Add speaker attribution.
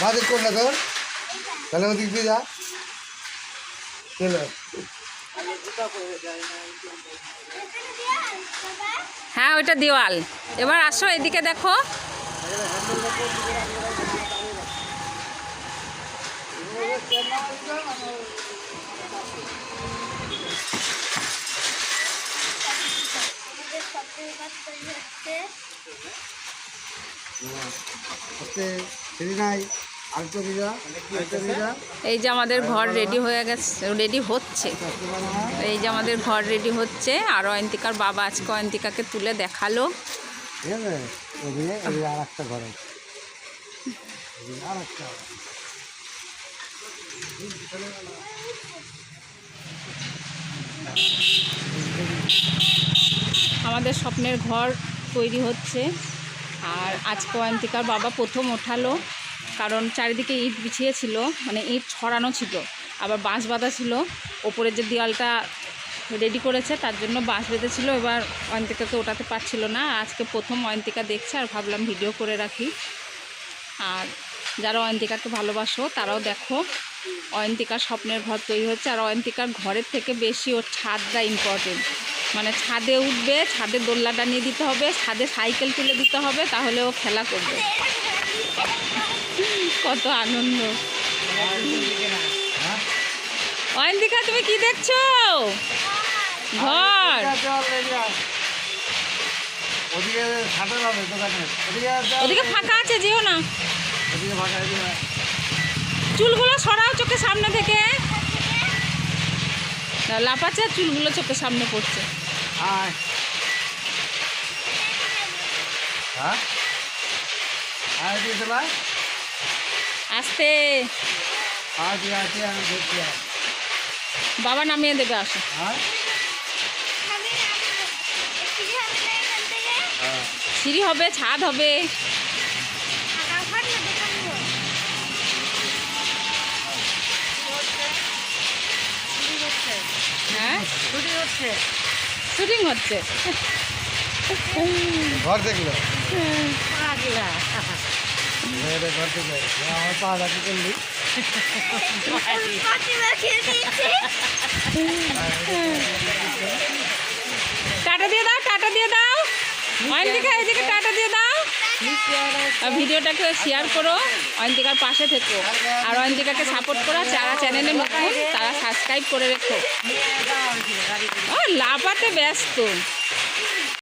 Speaker 1: Budget কোন না তোর? তাহলে ওদিক দিয়ে যা।
Speaker 2: হ্যাঁ ওইটা দেওয়াল। এবার আসো, এদিকে দেখো
Speaker 1: হচ্ছে সিঁড়ি নাই আরেকটা দিয়ে যা আরেকটা দিয়ে যা
Speaker 2: এই যে আমাদের ঘর রেডি হয়ে গেছে রেডি হচ্ছে। এই যে আমাদের ঘর রেডি হচ্ছে আর অয়ন্তিকার বাবা আজকে অয়ন্তিকাকে তুলে দেখাল।
Speaker 1: ঠিক আছে? ওদিকে ওদিকে আর একটা ঘর। আর একটা
Speaker 2: আমাদের স্বপ্নের ঘর তৈরি হচ্ছে। আর আজকে অয়ন্তিকার বাবা প্রথম ওঠালো, কারণ চারিদিকে ইট বিছিয়েছিল মানে ইট ছড়ানো ছিল। আবার বাঁশ বাঁধা ছিল ওপরের যে দেওয়ালটা রেডি করেছে, তার জন্য বাঁশ বেঁধেছিল এবার অয়ন্তিকাকে ওঠাতে পারছিল না। আজকে প্রথম অয়ন্তিকা দেখছে, আর ভাবলাম ভিডিও করে রাখি। আর যারা অয়ন্তিকাকে ভালোবাসো, তারাও দেখো অয়ন্তিকার স্বপ্নের ঘর তৈরি হচ্ছে, আর অয়ন্তিকার ঘরের থেকে বেশি ওর ছাদটা ইম্পর্টেন্ট মানে ছাদে উঠবে ছাদে দোল্লাটা নিয়ে দিতে হবে ছাদে সাইকেল তুলে দিতে হবে তাহলে ও খেলা করবে। কত আনন্দ। অয়ন্তিকা তুমি কি দেখছ? ঘর।
Speaker 1: ওদিকে
Speaker 2: ফাঁকা আছে যেও না। চুলগুলো সরাও চোখের সামনে থেকে। লাফাচ্ছে চুলগুলো চোখের সামনে পড়ছে।
Speaker 1: আয় হ্যাঁ আয় দিয়ে চলাই
Speaker 2: আস্তে
Speaker 1: আজ আছে আমি দেখছি
Speaker 2: বাবা নামিয়ে দেবে আসো।
Speaker 1: হ্যাঁ হ্যাঁ
Speaker 2: সিঁড়ি হবে ছাদ হবে। হ্যাঁ? শুটিং হচ্ছে।
Speaker 1: ঘর দেখল? ঘর দেখল? আমার পা রাখি করলি।
Speaker 2: টাটা দিয়ে দাও টাটা দিয়ে দাও। দিকে এদিকে টাটা দিয়ে দাও। ভিডিওটাকে শেয়ার করো, অয়ন্তিকার পাশে থেকো। আর অয়ন্তিকাকে সাপোর্ট করো যারা চ্যানেলে নতুন, তারা সাবস্ক্রাইব করে রেখো। ও, লাফাতে ব্যস্ত।